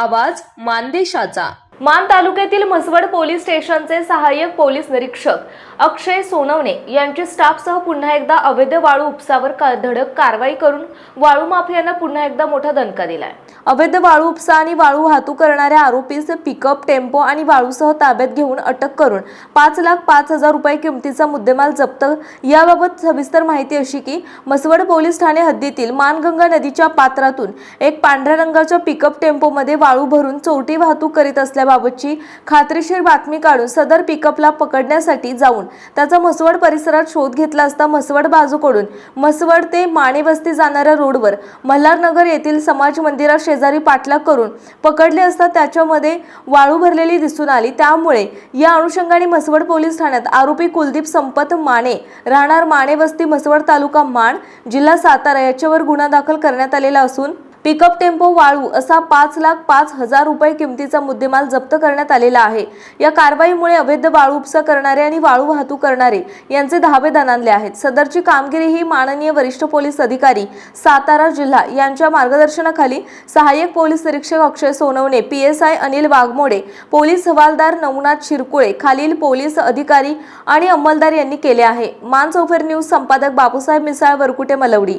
आवाज मानदेशाचा. मान तालुक्यातील म्हसवड पोलीस स्टेशनचे सहाय्यक पोलीस निरीक्षक अक्षय सोनवणे यांची स्टाफसह पुन्हा एकदा अवैध वाळू उपसावर का- धडक कारवाई करून वाळू माफियांना पुन्हा एकदा मोठा दणका दिलाय. अवैध वाळू उपसा आणि वाळू वाहतूक करणाऱ्या आरोपीस पिकअप टेम्पो आणि वाळूसह ताब्यात घेऊन अटक करून पाच लाख पाच हजार रुपये किमतीचा मुद्देमाल जप्त. याबाबत सविस्तर माहिती अशी की म्हसवड पोलीस ठाणे हद्दीतील मानगंगा नदीच्या पात्रातून एक पांढऱ्या रंगाच्या पिकअप टेम्पोमध्ये वाळू भरून चोरटी वाहतूक करीत असल्याबाबतची खात्रीशीर बातमी काढून सदर पिकअपला पकडण्यासाठी जाऊन त्याचा म्हसवड परिसरात शोध घेतला असता म्हसवड बाजूकडून म्हसवड ते माणेवस्ती जाणाऱ्या रोडवर मल्हारनगर येथील समाज मंदिरा शेजारी पाठलाग करून पकडले असता त्याच्यामध्ये वाळू भरलेली दिसून आली. त्यामुळे या अनुषंगाने म्हसवड पोलीस ठाण्यात आरोपी कुलदीप संपत माने राहणार माणेवस्ती म्हसवड तालुका माण जिल्हा सातारा याच्यावर गुन्हा दाखल करण्यात आलेला असून पिकअप टेम्पो वाळू असा पाच लाख पाच हजार रुपये किमतीचा मुद्देमाल जप्त करण्यात आलेला आहे. या कारवाईमुळे अवैध वाळू उपसा करणारे आणि वाळू वाहतूक करणारे यांचे धाबे आणले आहेत. सदरची कामगिरी ही माननीय वरिष्ठ पोलीस अधिकारी सातारा जिल्हा यांच्या मार्गदर्शनाखाली सहाय्यक पोलीस निरीक्षक Akshay Sonawane P S I Anil Waghmode police हवालदार नवनाथ शिरकुळे खालील पोलीस अधिकारी आणि अंमलदार यांनी केले आहे. मान चौफेर न्यूज संपादक बापूसाहेब मिसाळ वरकुटे मलवडी.